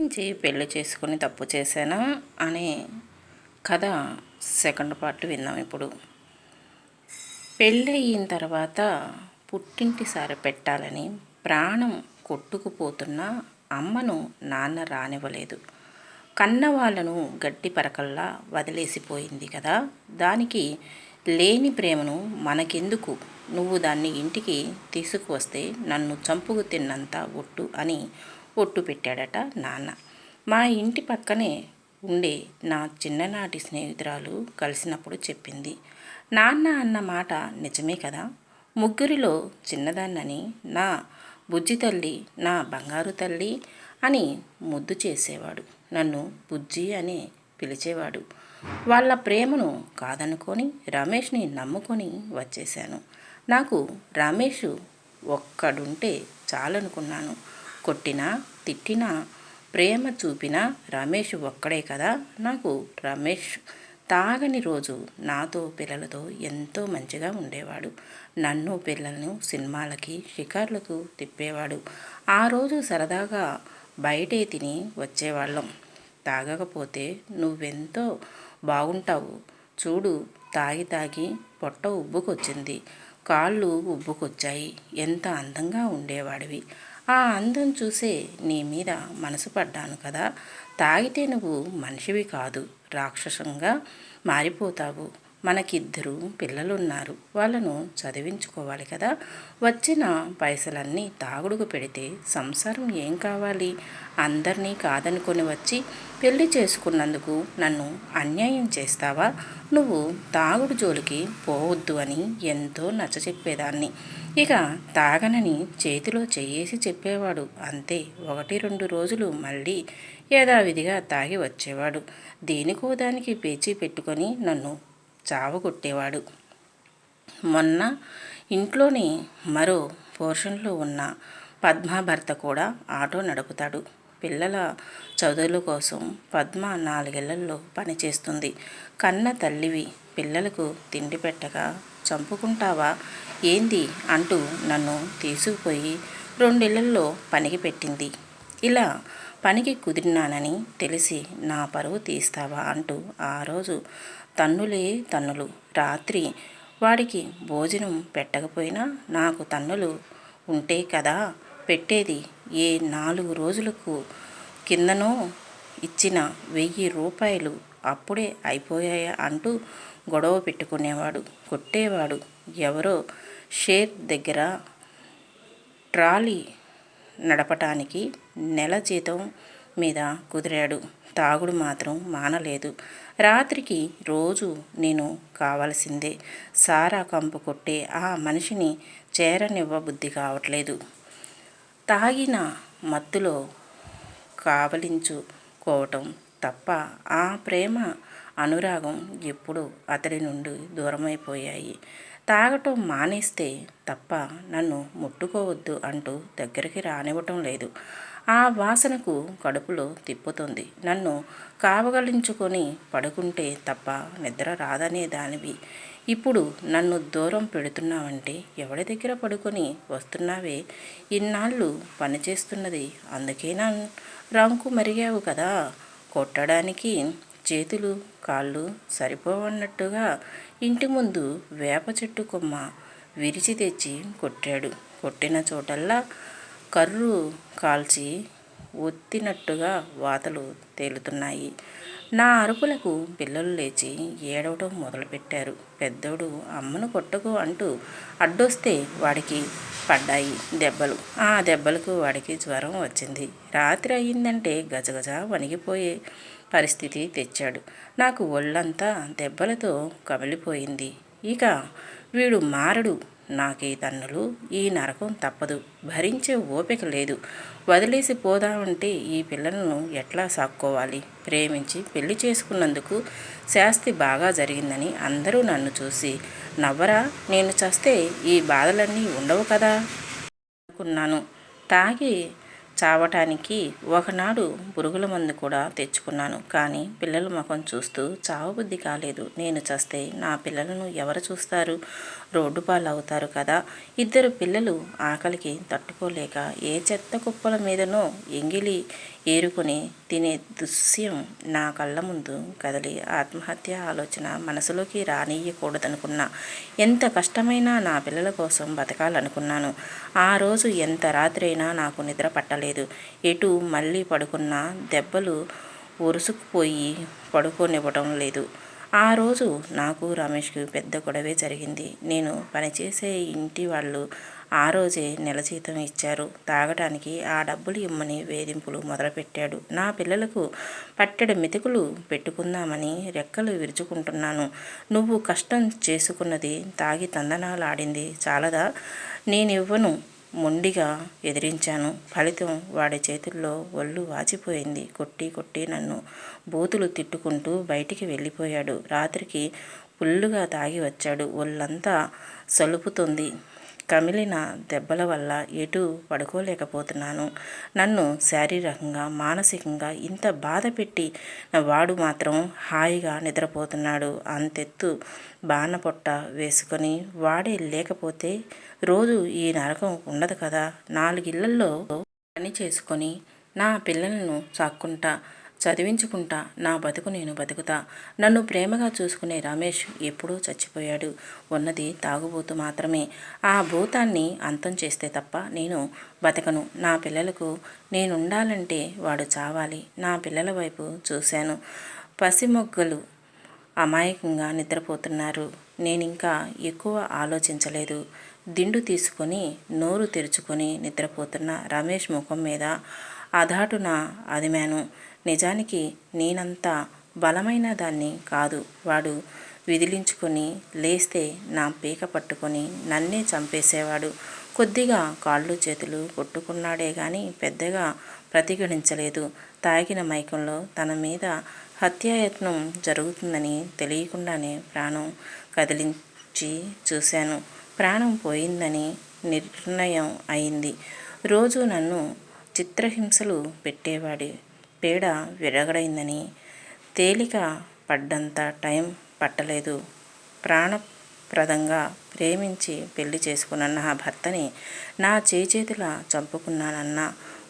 నుంచి పెళ్ళి చేసుకుని తప్పు చేశానా అనే కథ సెకండ్ పార్ట్ విందాం ఇప్పుడు. పెళ్ళి అయిన తర్వాత పుట్టింటి సార పెట్టాలని ప్రాణం కొట్టుకుపోతున్న అమ్మను నాన్న రానివ్వలేదు. కన్న వాళ్ళను గట్టి పరకల్లా వదిలేసిపోయింది కదా. దానికి లేని ప్రేమను మనకెందుకు? నువ్వు దాన్ని ఇంటికి తీసుకువస్తే నన్ను చంపుకు తిన్నంత ఒట్టు అని ఒట్టు పెట్టాడట నాన్న. మా ఇంటి పక్కనే ఉండే నా చిన్ననాటి స్నేహితురాలు కలిసినప్పుడు చెప్పింది. నాన్న అన్న మాట నిజమే కదా? ముగ్గురిలో చిన్నదాన్నని నా బుజ్జి తల్లి నా బంగారు తల్లి అని ముద్దు చేసేవాడు. నన్ను బుజ్జి అని పిలిచేవాడు. వాళ్ళ ప్రేమను కాదనుకొని రమేష్ని నమ్ముకొని వచ్చేశాను. నాకు రమేష్ ఒక్కడుంటే చాలనుకున్నాను. కొట్టినా తిట్టినా ప్రేమ చూపిన రమేష్ ఒక్కడే కదా? నాకు రమేష్ తాగని రోజు నాతో పిల్లలతో ఎంతో మంచిగా ఉండేవాడు. నన్ను పిల్లలను సినిమాలకి షికార్లకు తిప్పేవాడు. ఆ రోజు సరదాగా బయటే తిని వచ్చేవాళ్ళం. తాగకపోతే నువ్వెంతో బాగుంటావు. చూడు తాగి తాగి పొట్ట ఉబ్బుకొచ్చింది. కాళ్ళు ఉబ్బుకొచ్చాయి. ఎంత అందంగా ఉండేవాడివి. ఆ అందం చూసే నీ మీద మనసు పడ్డాను కదా. తాగితే నువ్వు మనిషివి కాదు. రాక్షసంగా మారిపోతావు. మనకిద్దరు పిల్లలున్నారు. వాళ్ళను చదివించుకోవాలి కదా. వచ్చిన పైసలన్నీ తాగుడుకు పెడితే సంసారం ఏం కావాలి? అందరినీ కాదనుకొని వచ్చి పెళ్ళి చేసుకున్నందుకు నన్ను అన్యాయం చేస్తావా? నువ్వు తాగుడు జోలికి పోవద్దు అని ఎంతో నచ్చచెప్పేదాన్ని ఇక తాగనని చేతిలో చెయ్యేసి చెప్పేవాడు. అంతే ఒకటి రెండు రోజులు మళ్ళీ యథావిధిగా తాగి వచ్చేవాడు. దేనికో దానికి పేచీ పెట్టుకొని నన్ను చావగొట్టేవాడు. మొన్న ఇంట్లోని మరో పోర్షన్లో ఉన్న పద్మాభర్త కూడా ఆటో నడుపుతాడు. పిల్లల చదువుల కోసం పద్మ నాలుగేళ్ళలో పనిచేస్తుంది కన్న తల్లివి పిల్లలకు తిండి పెట్టగా చంపుకుంటావా? ఏంది? అంటూ నన్ను తీసుకుపోయి రెండేళ్ళలో పనికి పెట్టింది. ఇలా పనికి కుదిరినానని తెలిసి నా పరువు తీస్తావా? అంటూ ఆ రోజు తన్నులే తన్నులు. రాత్రి వాడికి భోజనం పెట్టకపోయినా నాకు తన్నులు ఉంటే కదా పెట్టేది ఏ నాలుగు రోజులకు కిందనో ఇచ్చిన వెయ్యి రూపాయలు అప్పుడే అయిపోయాయా అంటూ గొడవ పెట్టుకునేవాడు. కొట్టేవాడు ఎవరో షేర్ దగ్గర ట్రాలీ నడపటానికి నెల జీతం మీద కుదిరాడు. తాగుడు మాత్రం మానలేదు. రాత్రికి రోజు నేను కావాల్సిందే. సారా కంపు కొట్టే ఆ మనిషిని చేరనివ్వ బుద్ధి కావట్లేదు. తాగిన మత్తులో కావలించుకోవటం తప్ప ఆ ప్రేమ అనురాగం ఎప్పుడు అతడి నుండి దూరమైపోయాయి. తాగటం మానేస్తే తప్ప నన్ను ముట్టుకోవద్దు అంటూ దగ్గరికి రానివ్వటం లేదు. ఆ వాసనకు కడుపులో తిప్పుతుంది. నన్ను కావగలించుకొని పడుకుంటే తప్ప నిద్ర రాదనే దానివి ఇప్పుడు నన్ను దూరం పెడుతున్నావంటే ఎవడి దగ్గర పడుకొని వస్తున్నావే? ఇన్నాళ్ళు పనిచేస్తున్నది అందుకేనా రంకు మరిగావు కదా? కొట్టడానికి చేతులు కాళ్ళు సరిపోవన్నట్టుగా ఇంటి ముందు వేప చెట్టు కొమ్మ విరిచి తెచ్చి కొట్టాడు. కొట్టిన చోటల్లా కర్రు కాల్చి ఒత్తినట్టుగా వాతలు తేలుతున్నాయి. నా అరుపులకు పిల్లలు లేచి ఏడవడం మొదలుపెట్టారు. పెద్దోడు అమ్మను కొట్టకు అంటూ అడ్డొస్తే వాడికి పడ్డాయి దెబ్బలు. ఆ దెబ్బలకు వాడికి జ్వరం వచ్చింది. రాత్రి అయ్యిందంటే గజగజ వణిగిపోయే పరిస్థితి తెచ్చాడు. నాకు ఒళ్ళంతా దెబ్బలతో కమిలిపోయింది. ఇక వీడు మారడు. నాకీ తన్నులు. ఈ నరకం తప్పదు. భరించే ఓపిక లేదు. వదిలేసి పోదామంటే ఈ పిల్లలను ఎట్లా సాక్కోవాలి? ప్రేమించి పెళ్ళి చేసుకున్నందుకు శాస్తి బాగా జరిగిందని అందరూ నన్ను చూసి నవ్వరా? నేను చస్తే ఈ బాధలన్నీ ఉండవు కదా? అనుకున్నాను. తాగి చావటానికి ఒకనాడు పురుగుల మందు కూడా తెచ్చుకున్నాను. కానీ పిల్లల ముఖం చూస్తూ చావబుద్ధి కాలేదు. నేను చస్తే నా పిల్లలను ఎవరు చూస్తారు? రోడ్డు పాలవుతారు కదా. ఇద్దరు పిల్లలు ఆకలికి తట్టుకోలేక ఏ చెత్త కుప్పల మీదనో ఎంగిలి ఏరుకుని తినే దృశ్యం నా కళ్ళ ముందు కదిలి ఆత్మహత్య ఆలోచన మనసులోకి రానియకూడదనుకున్నా ఎంత కష్టమైనా నా పిల్లల కోసం బతకాలనుకున్నాను. ఆ రోజు ఎంత రాత్రైనా నాకు నిద్ర పట్టలేదు. ఎటు మళ్ళీ పడుకున్న దెబ్బలు ఒరుసుకుపోయి పడుకోనివ్వడం లేదు. ఆ రోజు నాకు రమేష్కి పెద్ద గొడవే జరిగింది. నేను పనిచేసే ఇంటి వాళ్ళు ఆ రోజే నెల జీతం ఇచ్చారు. తాగడానికి ఆ డబ్బులు ఇమ్మని వేధింపులు మొదలుపెట్టాడు. నా పిల్లలకు పట్టెడు మెతుకులు పెట్టుకుందామని రెక్కలు విరుచుకుంటున్నాను. నువ్వు కష్టం చేసుకున్నది తాగి తందనాలాడింది చాలదా? నేనివ్వను. మొండిగా ఎదిరించాను. ఫలితం వాడి చేతుల్లో ఒళ్ళు వాచిపోయింది. కొట్టి కొట్టి నన్ను బూతులు తిట్టుకుంటూ బయటికి వెళ్ళిపోయాడు. రాత్రికి ఫుల్లుగా తాగి వచ్చాడు. ఒళ్ళంతా సలుపుతుంది. కమిలిన దెబ్బల వల్ల ఎటు పడుకోలేకపోతున్నాను. నన్ను శారీరకంగా మానసికంగా ఇంత బాధ పెట్టి వాడు మాత్రం హాయిగా నిద్రపోతున్నాడు. అంతెత్తు బాణపొట్ట వేసుకొని వాడే లేకపోతే రోజు ఈ నరకం ఉండదు కదా. నాలుగిళ్ళలో పని చేసుకొని నా పిల్లలను సాక్కుంటా చదివించుకుంటా నా బతుకు నేను బతుకుతా. నన్ను ప్రేమగా చూసుకునే రమేష్ ఎప్పుడూ చచ్చిపోయాడు. ఉన్నది తాగుబోతు మాత్రమే. ఆ భూతాన్ని అంతం చేస్తే తప్ప నేను బతకను. నా పిల్లలకు నేనుండాలంటే వాడు చావాలి. నా పిల్లల వైపు చూశాను. పసిమొగ్గలు అమాయకంగా నిద్రపోతున్నారు. నేనింకా ఎక్కువ ఆలోచించలేదు. దిండు తీసుకొని నోరు తెరుచుకొని నిద్రపోతున్న రమేష్ ముఖం మీద అధాటున అదిమాను. నిజానికి నేనంత బలమైన దాన్ని కాదు. వాడు విదిలించుకొని లేస్తే నా పీక పట్టుకొని నన్నే చంపేసేవాడు. కొద్దిగా కాళ్ళు చేతులు కొట్టుకున్నాడే గాని పెద్దగా ప్రతిఘటించలేదు. తాగిన మైకంలో తన మీద హత్యాయత్నం జరుగుతుందని తెలియకుండానే ప్రాణం కదిలించి చూశాను. ప్రాణం పోయిందని నిర్ణయం అయింది. రోజు నన్ను చిత్రహింసలు పెట్టేవాడి పీడ విరగడైందని తేలిక పడ్డంత టైం పట్టలేదు. ప్రాణప్రదంగా ప్రేమించి పెళ్ళి చేసుకున్న నా భర్తని నా చేతుల చంపుకున్నానన్న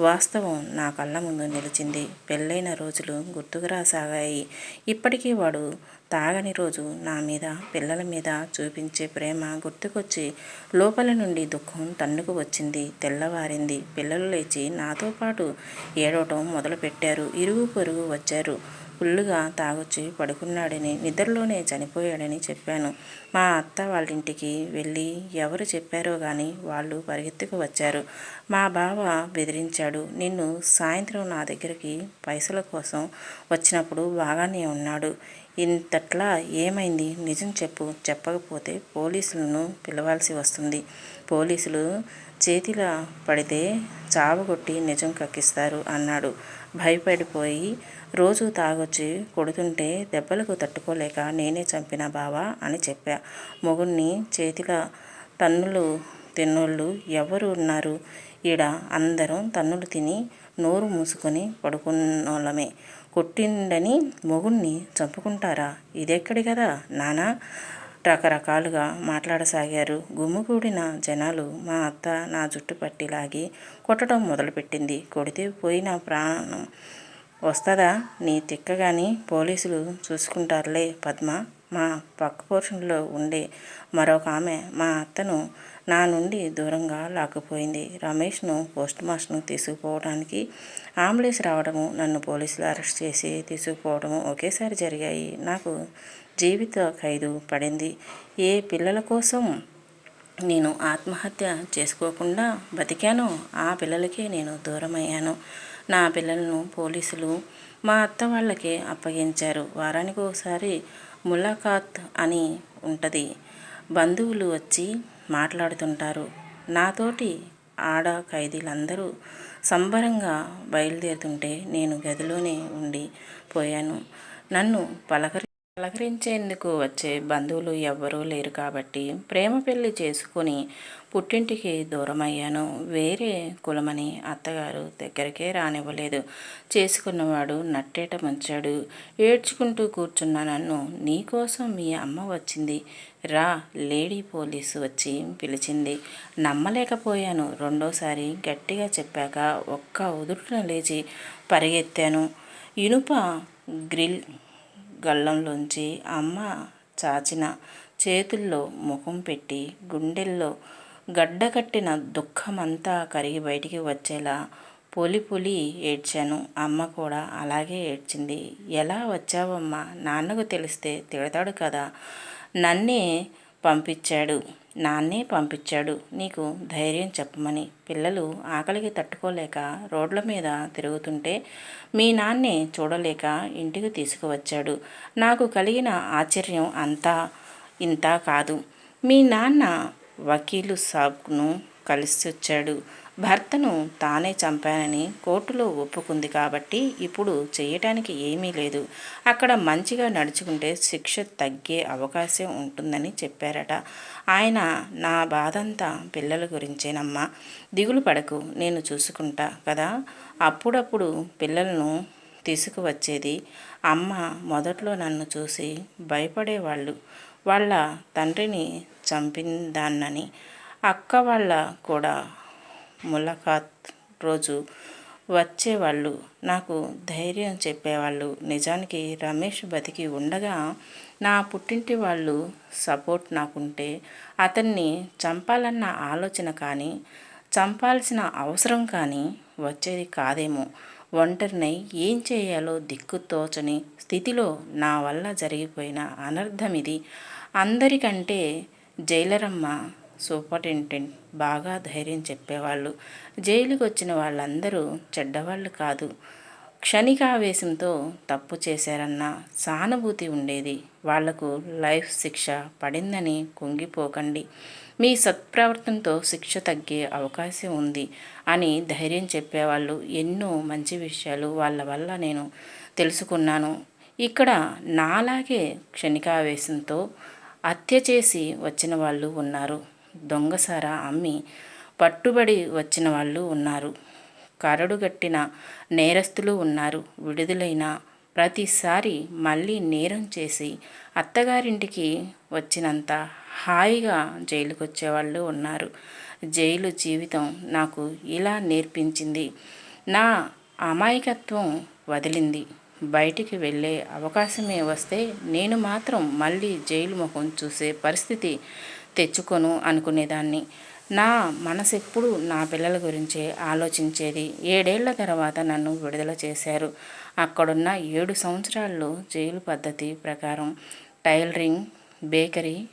వాస్తవం నా కళ్ళ ముందు నిలిచింది. పెళ్ళైన రోజులు గుర్తుకు రాసాగాయి. ఇప్పటికీ వాడు తాగని రోజు నా మీద పిల్లల మీద చూపించే ప్రేమ గుర్తుకొచ్చి లోపల నుండి దుఃఖం తన్నుకు వచ్చింది తెల్లవారింది. పిల్లలు లేచి నాతో పాటు ఏడవటం మొదలుపెట్టారు. ఇరుగు పొరుగు వచ్చారు. ఫుల్లుగా తాగొచ్చి పడుకున్నాడని నిద్రలోనే చనిపోయాడని చెప్పాను. మా అత్త వాళ్ళింటికి వెళ్ళి ఎవరు చెప్పారో కానీ వాళ్ళు పరిగెత్తుకు వచ్చారు. మా బావ బెదిరించాడు నిన్ను సాయంత్రం నా దగ్గరికి పైసల కోసం వచ్చినప్పుడు బాగానే ఉన్నాడు. ఇంతట్లా ఏమైంది? నిజం చెప్పు. చెప్పకపోతే పోలీసులను పిలవాల్సి వస్తుంది. పోలీసులు చేతిలో పడితే చావగొట్టి నిజం కక్కిస్తారు అన్నాడు. భయపడిపోయి రోజు తాగొచ్చి కొడుతుంటే దెబ్బలకు తట్టుకోలేక నేనే చంపిన బావా అని చెప్పా. మొగుణ్ణి చేతిలో తన్నులు తిన్నోళ్ళు ఎవరు ఉన్నారు? ఈడ అందరం తన్నులు తిని నోరు మూసుకొని పడుకున్నోళ్ళమే. కొట్టిండని మొగుణ్ణి చంపుకుంటారా? ఇదెక్కడి కదా నానా? రకరకాలుగా మాట్లాడసాగారు. గుమ్ముగూడిన జనాలు మా అత్త నా జుట్టు పట్టి లాగి కొట్టడం మొదలుపెట్టింది. కొడితే పోయిన ప్రాణం వస్తుందా? నీ తిక్కగాని పోలీసులు చూసుకుంటారులే పద్మ. మా పక్క పోర్షన్లో ఉండే మరొక ఆమె మా అత్తను నా నుండి దూరంగా లాక్కుపోయింది. రమేష్ను పోస్ట్ మాస్టర్ను తీసుకుపోవడానికి అంబులెన్స్ రావడము నన్ను పోలీసులు అరెస్ట్ చేసి తీసుకుపోవడము ఒకేసారి జరిగాయి. నాకు జీవిత ఖైదు పడింది. ఏ పిల్లల కోసం నేను ఆత్మహత్య చేసుకోకుండా బతికానో ఆ పిల్లలకే నేను దూరమయ్యాను. నా పిల్లలను పోలీసులు మా అత్త వాళ్ళకే అప్పగించారు. వారానికి ఒకసారి ములాఖాత్ అని ఉంటుంది. బంధువులు వచ్చి మాట్లాడుతుంటారు. నాతోటి ఆడ ఖైదీలందరూ సంబరంగా బయలుదేరుతుంటే నేను గదిలోనే ఉండి పోయాను. నన్ను పలకరి పలకరించేందుకు వచ్చే బంధువులు ఎవ్వరూ లేరు కాబట్టి ప్రేమ పెళ్ళి చేసుకుని పుట్టింటికి దూరమయ్యాను. వేరే కులమని అత్తగారు దగ్గరికే రానివ్వలేదు. చేసుకున్నవాడు నట్టేట ముంచాడు. ఏడ్చుకుంటూ కూర్చున్న నన్ను నీకోసం మీ అమ్మ వచ్చింది. రా లేడీ పోలీసు వచ్చి పిలిచింది. నమ్మలేకపోయాను. రెండోసారి గట్టిగా చెప్పాక ఒక్క ఉదుటిన లేచి పరిగెత్తాను. ఇనుప గ్రిల్ గల్లంలోంచి అమ్మ చాచిన చేతుల్లో ముఖం పెట్టి గుండెల్లో గడ్డకట్టిన దుఃఖమంతా కరిగి బయటికి వచ్చేలా పొలి పొలి ఏడ్చాను. అమ్మ కూడా అలాగే ఏడ్చింది. ఎలా వచ్చావమ్మా? నాన్నకు తెలిస్తే తిడతాడు కదా? నన్నే పంపించాడు. నాన్నే పంపించాడు. నీకు ధైర్యం చెప్పమని. పిల్లలు ఆకలికి తట్టుకోలేక రోడ్ల మీద తిరుగుతుంటే మీ నాన్నే చూడలేక ఇంటికి తీసుకువచ్చాడు. నాకు కలిగిన ఆశ్చర్యం అంతా ఇంత కాదు. మీ నాన్న వకీలు సాబ్ను కలిసి వచ్చాడు భర్తను తానే చంపానని కోర్టులో ఒప్పుకుంది కాబట్టి ఇప్పుడు చేయటానికి ఏమీ లేదు. అక్కడ మంచిగా నడుచుకుంటే శిక్ష తగ్గే అవకాశం ఉంటుందని చెప్పారట. ఆయన నా బాధంతా పిల్లల గురించేనమ్మా. దిగులు పడకు నేను చూసుకుంటా కదా. అప్పుడప్పుడు పిల్లలను తీసుకువచ్చేది అమ్మ మొదట్లో నన్ను చూసి భయపడేవాళ్ళు. వాళ్ళ తండ్రిని చంపిందాన్నని అక్క వాళ్ళ కూడా ములాఖాత్ రోజు వచ్చేవాళ్ళు. నాకు ధైర్యం చెప్పేవాళ్ళు. నిజానికి రమేష్ బతికి ఉండగా నా పుట్టింటి వాళ్ళు సపోర్ట్ నాకుంటే అతన్ని చంపాలన్న ఆలోచన కానీ చంపాల్సిన అవసరం కానీ వచ్చేది కాదేమో. ఒంటరినై ఏం చేయాలో దిక్కు తోచని స్థితిలో నా వల్ల జరిగిపోయిన అనర్థం ఇది. అందరికంటే జైలరమ్మ సూపరింటెండెంట్ బాగా ధైర్యం చెప్పేవాళ్ళు. జైలుకి వచ్చిన వాళ్ళందరూ చెడ్డవాళ్ళు కాదు. క్షణికావేశంతో తప్పు చేశారన్న సానుభూతి ఉండేది. వాళ్ళకు లైఫ్ శిక్ష పడిందని కుంగిపోకండి. మీ సత్ప్రవర్తనతో శిక్ష తగ్గే అవకాశం ఉంది అని ధైర్యం చెప్పేవాళ్ళు. ఎన్నో మంచి విషయాలు వాళ్ళ వల్ల నేను తెలుసుకున్నాను. ఇక్కడ నాలాగే క్షణికావేశంతో హత్య చేసి వచ్చిన వాళ్ళు ఉన్నారు. దొంగసారా అమ్మి పట్టుబడి వచ్చిన వాళ్ళు ఉన్నారు. కరడుగట్టిన నేరస్తులు ఉన్నారు. విడుదలైన ప్రతిసారి మళ్ళీ నేరం చేసి అత్తగారింటికి వచ్చినంత హాయిగా జైలుకొచ్చేవాళ్ళు ఉన్నారు. జైలు జీవితం నాకు ఇలా నేర్పించింది. నా అమాయకత్వం వదిలింది. బయటికి వెళ్ళే అవకాశమే వస్తే నేను మాత్రం మళ్ళీ జైలు ముఖం చూసే పరిస్థితి తెచ్చుకొను అనుకునేదాన్ని. నా మనసు ఎప్పుడు నా పిల్లల గురించే ఆలోచించేది. ఏడేళ్ళ తర్వాత నన్ను విడుదల చేశారు. అక్కడున్న ఏడు సంవత్సరాల్లో జైలు పద్ధతి ప్రకారం టైలరింగ్ బేకరీ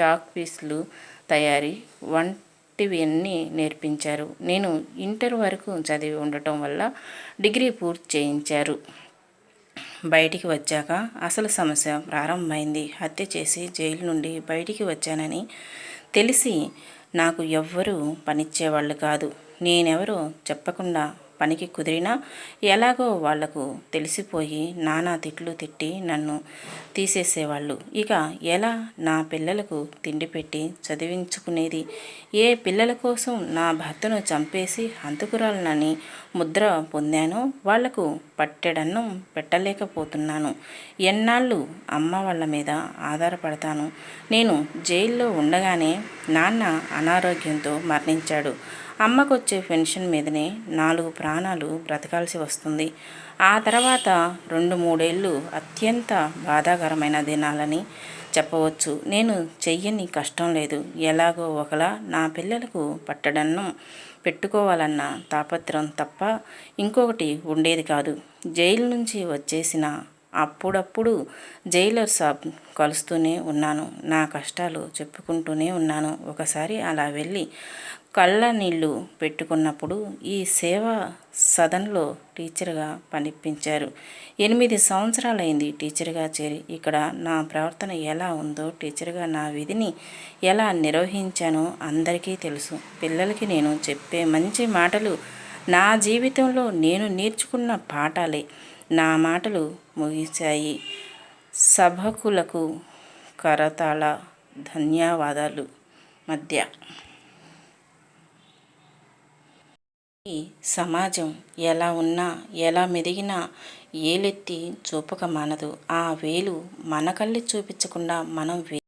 చాక్ పీస్లు తయారీ వంటివన్నీ నేర్పించారు. నేను ఇంటర్ వరకు చదివి ఉండటం వల్ల డిగ్రీ పూర్తి చేయించారు. బయటికి వచ్చాక అసలు సమస్య ప్రారంభమైంది. హత్య చేసి జైలు నుండి బయటికి వచ్చానని తెలిసి నాకు ఎవ్వరూ పనిచ్చేవాళ్ళు కాదు. నేనెవరో చెప్పకుండా పనికి కుదిరినా ఎలాగో వాళ్ళకు తెలిసిపోయి నానా తిట్లు తిట్టి నన్ను తీసేసేవాళ్ళు. ఇక ఎలా నా పిల్లలకు తిండి పెట్టి చదివించుకునేది? ఏ పిల్లల కోసం నా భర్తను చంపేసి హంతకురాలనని ముద్ర పొందానో వాళ్ళకు పట్టెడన్నం పెట్టలేకపోతున్నాను. ఎన్నాళ్ళు అమ్మ వాళ్ళ మీద ఆధారపడతాను. నేను జైల్లో ఉండగానే నాన్న అనారోగ్యంతో మరణించాడు. అమ్మకొచ్చే పెన్షన్ మీదనే నాలుగు ప్రాణాలు బ్రతకాల్సి వస్తుంది. ఆ తర్వాత రెండు మూడేళ్ళు అత్యంత బాధాకరమైన దినాలని చెప్పవచ్చు. నేను చెయ్యని కష్టం లేదు. ఎలాగో ఒకలా నా పిల్లలకు పట్టడన్నం పెట్టుకోవాలన్న తాపత్రం తప్ప ఇంకొకటి ఉండేది కాదు. జైలు నుంచి వచ్చేసిన అప్పుడప్పుడు జైలర్ సాబ్ కలుస్తూనే ఉన్నాను. నా కష్టాలు చెప్పుకుంటూనే ఉన్నాను. ఒకసారి అలా వెళ్ళి కళ్ళ నీళ్ళు పెట్టుకున్నప్పుడు ఈ సేవా సదన్లో టీచర్గా పనిపించారు. ఎనిమిది సంవత్సరాలైంది టీచర్గా చేరి ఇక్కడ నా ప్రవర్తన ఎలా ఉందో టీచర్గా నా విధిని ఎలా నిర్వహించానో అందరికీ తెలుసు. పిల్లలకి నేను చెప్పే మంచి మాటలు నా జీవితంలో నేను నేర్చుకున్న పాఠాలే. నా మాటలు ముగిశాయి. సభకులకు కరతాళ ధన్యవాదాలు. మధ్య ఈ సమాజం ఎలా ఉన్నా ఎలా మెదిగినా ఏలెత్తి చూపక మానదు. ఆ వేలు మన కళ్ళి చూపించకుండా మనం వే